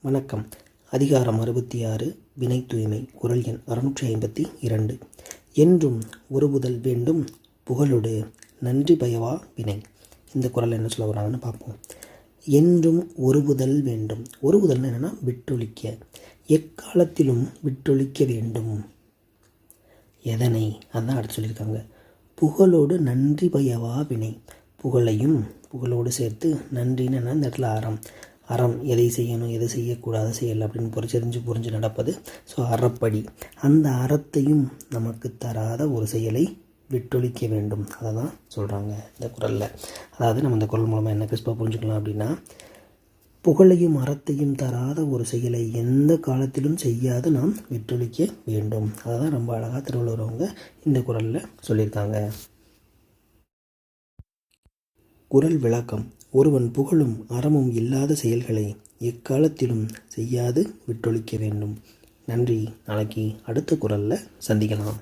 வணக்கம். அதிகாரம் அறுபத்தி ஆறு வினை தூய்மை குரல் எண் அறுநூற்றி ஐம்பத்தி இரண்டு. என்றும் ஒருபுதல் வேண்டும் புகழொடு நன்றி பயவா வினை. இந்த குரல் என்ன சொல்ல வராங்கன்னு பார்ப்போம். என்றும் ஒருபுதல் வேண்டும். ஒருபுதல்னு என்னென்னா விட்டொழிக்க. எக்காலத்திலும் விட்டொழிக்க வேண்டும். எதனை? அதான் அடுத்து சொல்லியிருக்காங்க. புகழோடு நன்றி பயவா வினை. புகழையும் புகழோடு சேர்த்து நன்றின்னு என்ன? இந்த இடத்துல ஆரம் அறம் எதை செய்யணும் எதை செய்யக்கூடாது செய்யலை அப்படின்னு புரிச்சறிஞ்சு புரிஞ்சு நடப்பது. ஸோ அறப்படி. அந்த அறத்தையும் நமக்கு தராத ஒரு செயலை விட்டொழிக்க வேண்டும். அதை தான் சொல்கிறாங்க இந்த குரலில். அதாவது நம்ம இந்த குரல் மூலமாக என்ன கிறிஸ்பாக புரிஞ்சுக்கலாம் அப்படின்னா புகழையும் அறத்தையும் தராத ஒரு செயலை எந்த காலத்திலும் செய்யாது நாம் விட்டொழிக்க வேண்டும். அதை தான் ரொம்ப அழகாக திருவள்ளுவர் அவங்க இந்த குரலில் சொல்லியிருக்காங்க. குரல் விளக்கம். ஒருவன் புகழும் அறமும் இல்லாத செயல்களை எக்காலத்திலும் செய்யாது விட்டொழிக்க வேண்டும். நன்றி. நாளைக்கு அடுத்த குரலில் சந்திக்கலாம்.